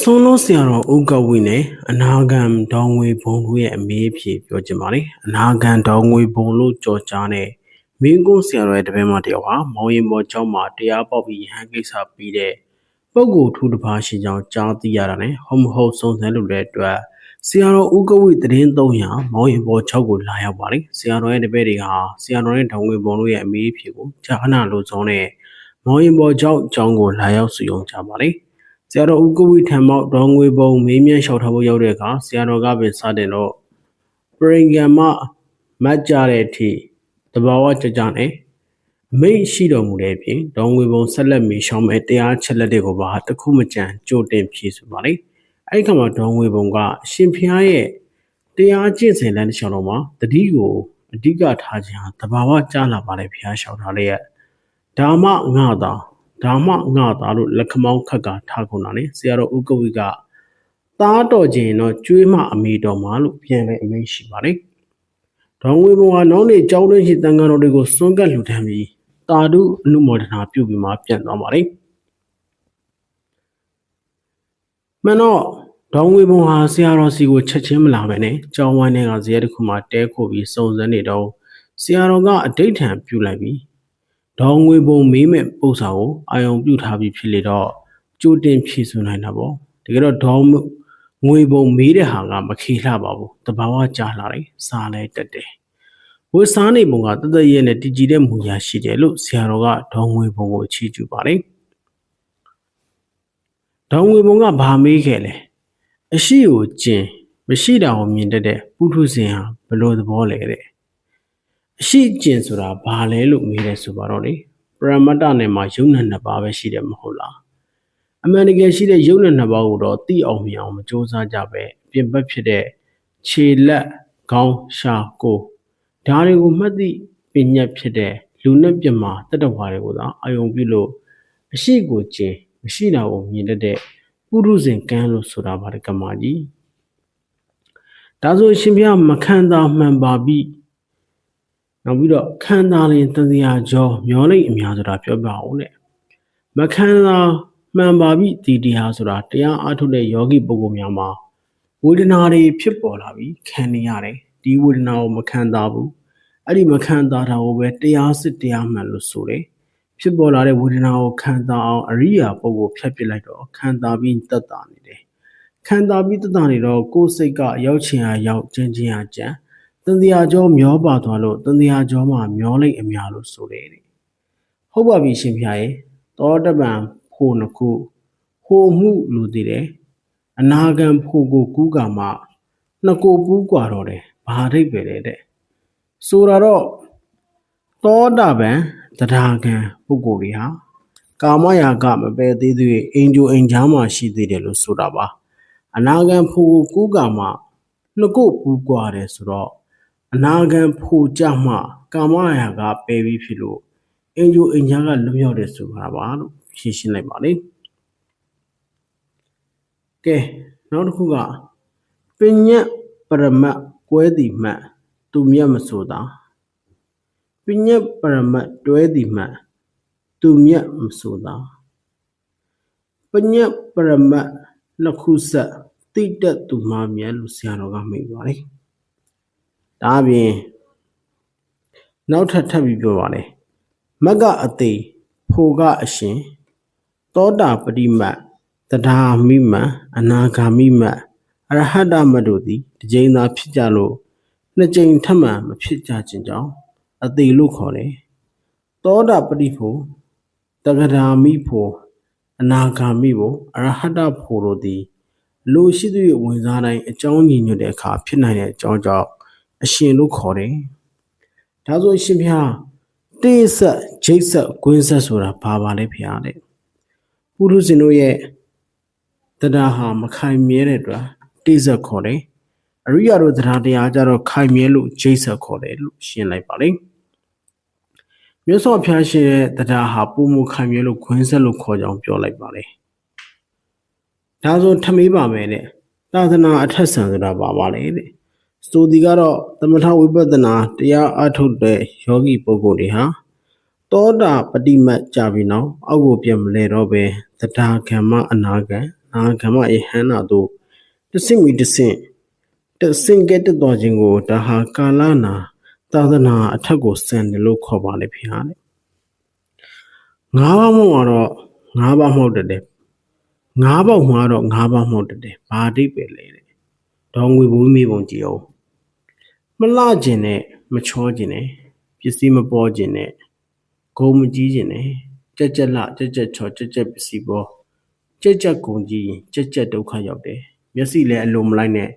ဆွန်လို့ဆရာတော်ဥက္ကဝိနဲ့အနာဂံဒေါငွေဘုံတို့ရဲ့အမေးအဖြေပြောချင်ပါလေအနာဂံဒေါငွေဘုံလို့ကြော်ကြားတဲ့မင်းကုန်းဆရာတော်ရဲ့တပည့်မတယောက်ဟာမောင်ရင်ဘော်ကျောင်းမှာတရားပေါက်ပြီးရဟန်းကိစ္စပြီးတဲ့ပုဂ္ဂိုလ်ထူတစ်ပါးရှိကြောင်းကြားသိရတာနဲ့ဟုတ်မဟုတ်စုံစမ်းလို့တဲ့အတွက်ဆရာတော်ဥက္ကဝိတရင်300မောင်ရင်ဘော်6ကိုလာရောက်ပါလေဆရာတော်ရဲ့တပည့်တွေဟာဆရာတော်ရဲ့ဒေါငွေဘုံတို့ရဲ့အမေးအဖြေကိုဂျာနာလိုစုံနဲ့မောင်ရင်ဘော်ကျောင်းအကြောင်းကိုလာရောက်စုယုံကြပါလေဆ ရာတော်ဦးကဝိထံမောက်ဒေါငွေပုံမေးမြန်းလျှောက်ထားဖို့ရောက်တဲ့အခါဆရာတော်ကပင်စတင်တော့ပရိင်ကံမမတ်ကြတဲ့အထိတဘာဝကြကြနဲ့အမိတ်ရှိတော်မူတဲ့အပြင်ဒေါငွေပုံဆက်လက်မီရှောင်းမဲ့တရားချက်လက်တွေကိုပါတစ်ခုမကြံကြိုတင်ဖြည့်ဆိုပါလေအဲ့ဒီခါမှာဒေါငွေပုံကအရှင်ဖျားရဲ့တရားကျင့်စဉ်လမ်းတစ်လျှောက်တော့မှာတတိကိုအဓိကထားခြင်းဟာတဘာဝကြလာပါလေဖျားလျှောက်ထားလေးရဲ့ဓမ္မငါသာ ဒါမှငါသားလို့လက်ခမောင်းခက်ကထားကုန်တာလေဆရာတော်ဥက္ကဝိကသားတော်ခြင်းတော့ကျွေးမအမေတော်မှာလို့ပြန်လဲအမိန့်ရှိပါလေဒေါငွေဘုံကနောက်နေ့ကြောင်းတွင်းရှိတန်ဃာတော်တွေကိုစွန့်ကပ်လှူဒန်းပြီးတာဓုအနုမောဒနာပြုပြီးမှပြန်သွားပါလေမနော်ဒေါငွေဘုံဟာဆရာတော်စီကိုချက်ချင်းမလာပဲနဲ့ကြောင်းဝိုင်းထဲကဇရက်တစ်ခုမှတဲခိုပြီးစုံစမ်းနေတော့ဆရာတော်ကအဋိဋ္ဌံပြုလိုက်ပြီး ဒေါငွေပုံမေးမဲ့ပု္ပ္ပာကိုအာယုံပြုထားပြီးဖြစ်လေတော့ကြိုတင်ဖြည့်ဆိုနိုင်တာပေါ့တကယ်တော့ဒေါငွေပုံမေးတဲ့ဟာကမခေလှပါဘူးတဘာဝကြားလာတယ်စားလဲတက်တယ်ဝတ်စားနေပုံကတသက်ရဲ့နဲ့တည်ကြည်တဲ့မူရာရှိတယ်လို့ဆရာတော်ကဒေါငွေပုံကိုအချီးကျူပါတယ်ဒေါငွေပုံကဘာမေးခဲ့လဲအရှိကိုကျင်မရှိတာကိုမြင်တတ်တဲ့ပုထုဇဉ်ဟာဘယ်လိုသဘောလဲတဲ့ အရှိကျင်ဆိုတာဘာလဲလို့မေးတယ်ဆိုပါတော့လေပရမတ္တနဲ့မှာယုံနဲ့နှစ်ပါးပဲရှိတယ်မဟုတ်လားအမှန်တကယ်ရှိတဲ့ယုံနဲ့နှစ်ပါးကိုတော့သိအောင်မြင်အောင်မစူးစမ်းကြပဲအပြင်ဘက်ဖြစ်တဲ့ခြေလက်ခေါင်းရှာကိုယ်ဒါတွေကိုမှတ်သိပညာဖြစ်တဲ့လူနဲ့ပြမတတ္တဝါတွေကိုသာအာယုံပြုလို့အရှိကိုကျင်မရှိတာကိုမြင်တတ်တဲ့ပုရုဇဉ်ကံလို့ဆိုတာပါတဲ့ကမ္မကြီးဒါဆိုရှင်ဘုရားမခံတာမှန်ပါပြီ နောက်ပြီးတော့ခန္ဓာလင်တန်တရားကြောမျောလိမ့်အများဆိုတာပြောပြအောင်တဲ့မခန္ဓာမှန်ပါပြီဒီတရားဆိုတာတရားအထုတ်တဲ့ယောဂီပုဂ္ဂိုလ်များမှာဝေဒနာတွေဖြစ်ပေါ်လာပြီးခံနေရတယ်ဒီဝေဒနာကိုမခံတာဘူးအဲ့ဒီမခံတာတာကိုပဲတရားစစ်တရားမှန်လို့ဆိုတယ်ဖြစ်ပေါ်လာတဲ့ဝေဒနာကိုခံတာအောင်အရိယာပုဂ္ဂိုလ်ဖြတ်ပစ်လိုက်တော့ခံတာပြီးတတ်တာနေတယ်ခံတာပြီးတတ်တာနေတော့ကိုယ်စိတ်ကရောက်ချင်အားရောက်ကျဉ်ချင်းအားကျန် တန်တရားကြောမျောပါသွားလို့တန်တရားကြောမှာမျောလိမ့်အများလို့ဆိုတယ်တဲ့ဟုတ်ပါပြီရှင်ဖျားရဲ့သောတပံဖို့နှစ်ခုဟိုမှုလူတည်တယ်အနာဂံဖို့ကိုကူးကမှနှစ်ကိုပူးกว่าတော့တယ်ဘာအိပ်ပဲတဲ့တဲ့ဆိုတာတော့သောတာပန်တရားကံပုဂ္ဂိုလ်တွေဟာကာမရာဂမပယ်သေးသေးအိမ်ဂျိုအိမ်ချားမှရှိသေးတယ်လို့ဆိုတာပါအနာဂံဖို့ကိုကူးကမှနှစ်ကိုပူးกว่าတယ်ဆိုတော့ အနာဂံဖို့ကြမှကာမရာဂပယ်ပြီးဖြစ်လို့အင်ဂျိုအင်ညာကလွတ်မြောက်တယ်ဆိုတာပါလို့ရှင်းရှင်းလိုက်ပါလေကဲနောက်တစ်ခုကပညတ်ပရမတ်ကွဲတိမှတ်သူမြတ်မဆိုတာပညတ်ပရမတ်တွဲတိမှတ်သူမြတ်မဆိုတာပညတ်ပရမတ်နှစ်ခုဆက်တိတက်သူမှမြတ်လို့ဆရာတော်ကမိန့်ပါတယ် ဒါအပြင်နောက်ထပ်ထပ်ပြီးပြောပါလေမက္ကအသေးဖိုကအရှင်သောတာပတိမတ်တဒါမိမတ်အနာဂါမိမတ်အရဟတမတ်တို့သည်တစ်ကြိမ်သာဖြစ်ကြလို့နှစ်ကြိမ်ထပ်မံမဖြစ်ကြခြင်းကြောင့်အသေးလို့ခေါ်တယ်သောတာပတိဖို့တဂဒါမိဖို့အနာဂါမိဖို့အရဟတဖို့တို့သည်လိုရှိသည့်ဝင်စားတိုင်းအကြောင်းညီညွတ်တဲ့အခါဖြစ်နိုင်တဲ့အကြောင်းကြောင့် အရှင်လို့ခေါ်တယ်။ဒါဆိုအရှင်ဘုရားတိဆက်ဂျိတ်ဆက်ကွင်းဆက်ဆိုတာဘာပါလဲဘုရားတဲ့။ပုရုဇဉ်တို့ရဲ့တရားဟာမခိုင်မြဲတဲ့အတွက်တိဆက်ခေါ်တယ်။အရိယာတို့တရားတရားကြတော့ခိုင်မြဲလို့ဂျိတ်ဆက်ခေါ်တယ်လို့ရှင်းလိုက်ပါလိမ့်။မြတ်စွာဘုရားရှင်ရဲ့တရားဟာပုံမခိုင်မြဲလို့ခွင်းဆက်လို့ခေါ်ကြောင်းပြောလိုက်ပါလေ။ဒါဆိုထမေးပါမယ်တဲ့။သာသနာအထက်ဆံဆိုတာပါပါလေတဲ့။ ဆိုဒီကတော့သမထဝိပဿနာတရားအထုတ်တဲ့ယောဂီပုဂ္ဂိုလ်တွေဟာသောတာပฏิမတ်ကြပြီနော်အောက်ကိုပြန်မလဲတော့ပဲသဒ္ဒါကမ္မအနာကံနနာဂမယေဟန္နာတို့တဆင့်မီတဆင့်တဆင့်ကဲတက်တော်ခြင်းကိုဒါဟာကာလနာသာသနာအထက်ကိုစံတယ်လို့ခေါ်ပါလေဖေဟာလေငါးပါးမဟုတ်တော့ငါးပါးမဟုတ်တဲ့ငါးပေါက်မှာတော့ငါးပါးမဟုတ်တဲ့ဘာအဓိပ္ပာယ်လဲတဲ့ဒေါငွေဘိုးမိပုံကြည့်အောင် မလှကျင်နဲ့မချောကျင်နဲ့ပစ္စည်းမပေါ်ကျင်နဲ့ဂုံမကြီးကျင်နဲ့ကြက်ကြက်လှကြက်ကြက်ချောကြက်ကြက်ပစ္စည်းပေါ်ကြက်ကြက်ဂုံကြီးရင်ကြက်ကြက်ဒုက္ခရောက်တယ်မျက်စိလည်းအလိုမလိုက်နဲ့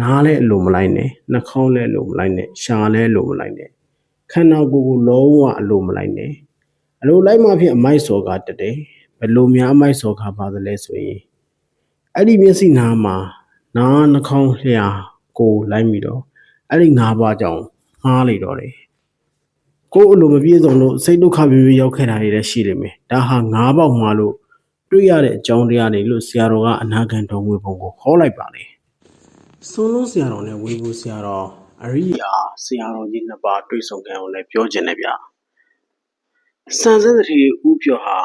နားလည်းအလိုမလိုက်နဲ့နှာခေါင်းလည်းအလိုမလိုက်နဲ့ရှာလည်းအလိုမလိုက်နဲ့ခန္ဓာကိုယ်ကိုလုံးဝအလိုမလိုက်နဲ့အလိုလိုက်မှဖြစ်အမိုက်စော်ကတက်တယ်ဘယ်လိုများအမိုက်စော်ကပါသလဲဆိုရင်အဲ့ဒီမျက်စိနားမှာနားနှာခေါင်းလျှာကိုယ်လိုက်ပြီးတော့ အဲ့ဒီငါးပါးကြောင့်မှားလိုက်တော့တယ်ကိုယ်အလိုမပြည့်စုံလို့စိတ်ဒုက္ခပြပြရောက်ခဲ့တာတွေလည်းရှိလိမ့်မယ်ဒါဟာငါးပေါက်မှာလို့တွေ့ရတဲ့အကြောင်းတရားတွေလို့ဆရာတော်ကအနာဂံတော်ငွေပုံကိုခေါ်လိုက်ပါလေဆုံးလုံးဆရာတော်နဲ့ဝေဘူးဆရာတော်အရိယာဆရာတော်ကြီးနှစ်ပါးတွေ့ဆုံခံအောင်လည်းပြောခြင်းနဲ့ဗျာစံစက်တည်းဥပြောဟာ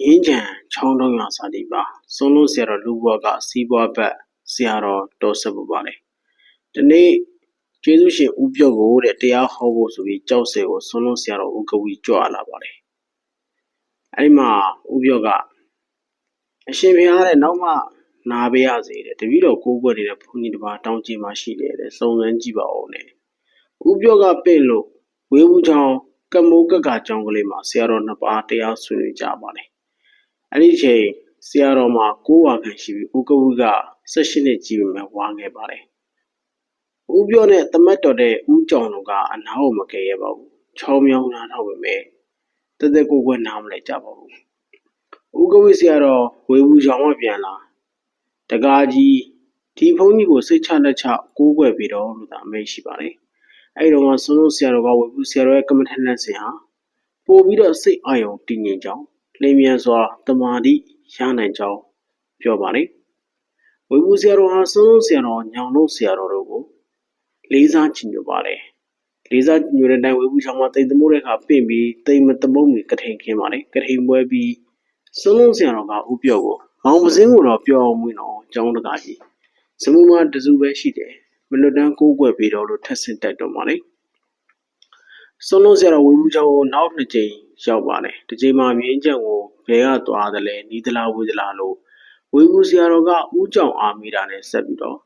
ငင်းချံချောင်းတုံးရစာတိပါဆုံးလုံးဆရာတော်လူဘွားကစီးပွားဘက်ဆရာတော်တော်ဆက်ပပါလေဒီနေ့ ကျေးဇူးရှင်ဦးပြော့ကိုတဲ့တရားဟောဖို့ဆိုပြီးကြောက်စဲကိုဆုံးလုံးဆရာတော်ဦးကဝီကြွလာပါတယ်အဲ့ဒီမှာဦးပြော့ကအရှင်ဘုရားတဲ့နောက်မှနာပေးရစေတဲ့တပည့်တော်ကိုးကွယ်နေတဲ့ဘုန်းကြီးတစ်ပါးတောင်းကြမှာရှိတယ်တဲ့စုံစမ်းကြည့်ပါဦးနဲ့ဦးပြော့ကပင့်လို့ဝေဘူးချောင်းကမိုးကက်ကကြောင်းကလေးမှာဆရာတော်နှစ်ပါးတရားဆွေးနွေးကြပါတယ်အဲ့ဒီအချိန်ဆရာတော်မှာကိုးဝါခံရှိပြီးဦးကဝီက16နှစ်ကြီးပြီမဲ့ဝါငယ်ပါတယ် ဦးပြောတဲ့တမတ်တော်တဲ့ဦးကြောင်တို့ကအနားကိုမကယ်ရပါဘူးချောင်းမြောင်းနားထောက်ပေမဲ့တသက်ကိုယ်ကွယ်နားမလဲကြပါဘူးဦးကဝိဆရာတော်ဝေဘူးချောင်းမှပြန်လာတကားကြီးဒီဘုန်းကြီးကိုစိတ်ချလက်ချကိုးကွယ်ပြီးတော့လို့သာအမိန့်ရှိပါတယ်အဲ့တော့မှဆုံးဆုံးဆရာတော်ကဝေဘူးဆရာတော်ရဲ့ကမ္မထလက်စင်ဟာပို့ပြီးတော့စိတ်အာရုံတည်ငြိမ်ကြောင်းလင်းမြန်စွာတမာတိရနိုင်ကြောင်းပြောပါတယ်ဝေဘူးဆရာတော်ဟာဆုံးဆုံးဆရာတော်ညောင်လို့ဆရာတော်တို့ကို လေးစားချင်ညွတ်ပါတယ်လေးစားညွတ်တဲ့တိုင်ဝေဘူးချောင်းမှာတိမ်သမိုးတဲ့ခါပင့်ပြီးတိမ်မသမုံမီကထိန်ခင်းပါတယ်ကထိန်ပွဲပြီးဆုံးလုံးဆရာတော်ကဥပြော့ကိုမောင်မစင်းကိုတော့ပြောအောင်မွေးတော့ကျောင်းတကားကြီးစမူမတစုပဲရှိတယ်မလွတ်တမ်းကိုးကွယ်ပြီးတော့လို့ထက်ဆင့်တိုက်တော့ပါလေဆုံးလုံးဆရာတော်ဝေဘူးချောင်းကိုနောက်နှစ်ကြိမ်ရောက်ပါတယ်ဒီကြိမ်မှာမြင်းကြံကိုဘယ်ကသွားတယ်လဲနီးသလားဝေးသလားလို့ဝေဘူးဆရာတော်ကဥကြောင်အာမီတာနဲ့ဆက်ပြီးတော့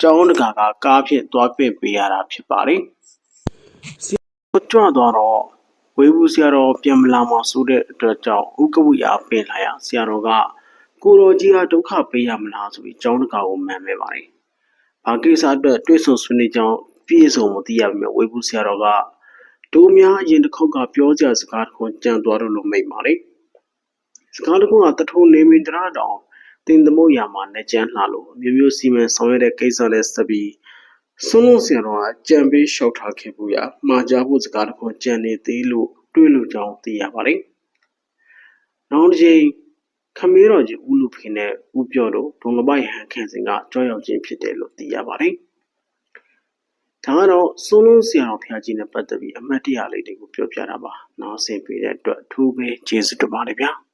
ကျောင်းတကာကကားဖြင့်သွားပင့်ပေးရတာဖြစ်ပါတယ်။ဆရာကြွသွားတော့ဝေဘူးဆရာတော်ပြန်မလာမှဆိုတဲ့အတွက်ကြောင့်ဥက္ကဝိအားပင်လာရဆရာတော်ကကိုတော်ကြီးဟာဒုက္ခပေးရမလားဆိုပြီးကျောင်းတကာကိုမှန်မဲ့ပါတယ်။ဘာကိစ္စအတွက်တွေးဆုံဆွေးနွေးကြောင်းပြည့်စုံမသိရပေမဲ့ဝေဘူးဆရာတော်ကဒိုးများအရင်တစ်ခေါက်ကပြောကြစကားတခုကြံသွားတော့လို့မိတ်ပါလေ။စကားတခုကတထုံနေမင်းတရတောင် တင်သမုတ်ရာမှာလက်ကျန်းလှလို့ အမျိုးမျိုး စီမံဆောင်ရွက်တဲ့ကိစ္စနဲ့ဆက်ပြီးဆုံးလုံးဆရာတော်ကကြံပေးလျှောက်ထားခဲ့ဘူးရမှာကြားဖို့ စကားတခုကြံနေသေးလို့ တွေးလို့ကြောင်း သိရပါတယ်။နောက်တစ်ချိန်ခမေးတော်ကြီး ဦးလူဖေနဲ့ ဦးပြော့တို့ ဒုံလပိုက်ဟန်ခန့်စင်က ကြောက်ရောက်ခြင်းဖြစ်တယ်လို့ သိရပါတယ်။ဒါကတော့ဆုံးလုံးဆရာတော်ဖျားကြီးနဲ့ ပတ်သက်ပြီး အမှတ်တရလေးတွေကို ပြောပြတာပါ။နောက်ဆင်ပေးတဲ့အတွက် အထူးပဲ ကျေးဇူးတင်ပါတယ်ဗျာ။